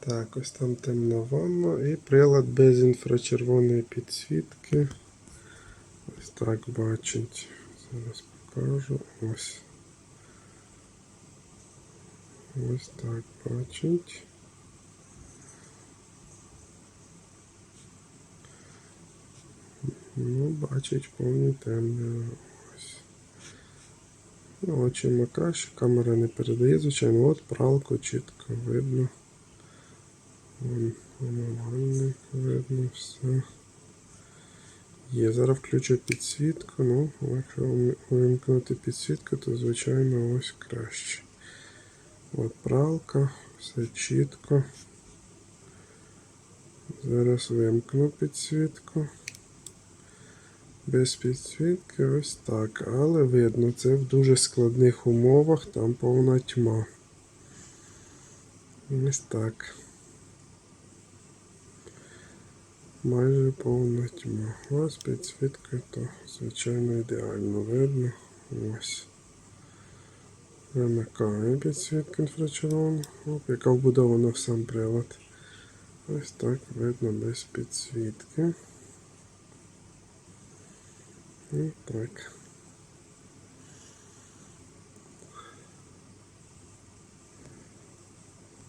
Так, ось там темна ванна і прилад без інфрачервоної підсвітки. Ось так бачить. Зараз покажу. Ось. Ось так бачить. Ну, бачить повні темряві. Ось. Ну, очима краще, камера не передає, звичайно. От пралку чітко видно. Умивальник видно все. Є, зараз включу підсвітку. Ну, якщо вимкнути підсвітку, то звичайно ось краще. От пралка, все чітко. Зараз вимкну підсвітку. Без підсвітки ось так. Але видно, це в дуже складних умовах, там повна тьма. Ось так. Майже повна тьма. Ось підсвітка, то звичайно ідеально видно. Ось. Вимикаємо підсвітку інфрачервону. Оп, яка вбудована в сам прилад. Ось так видно без підсвітки. І так.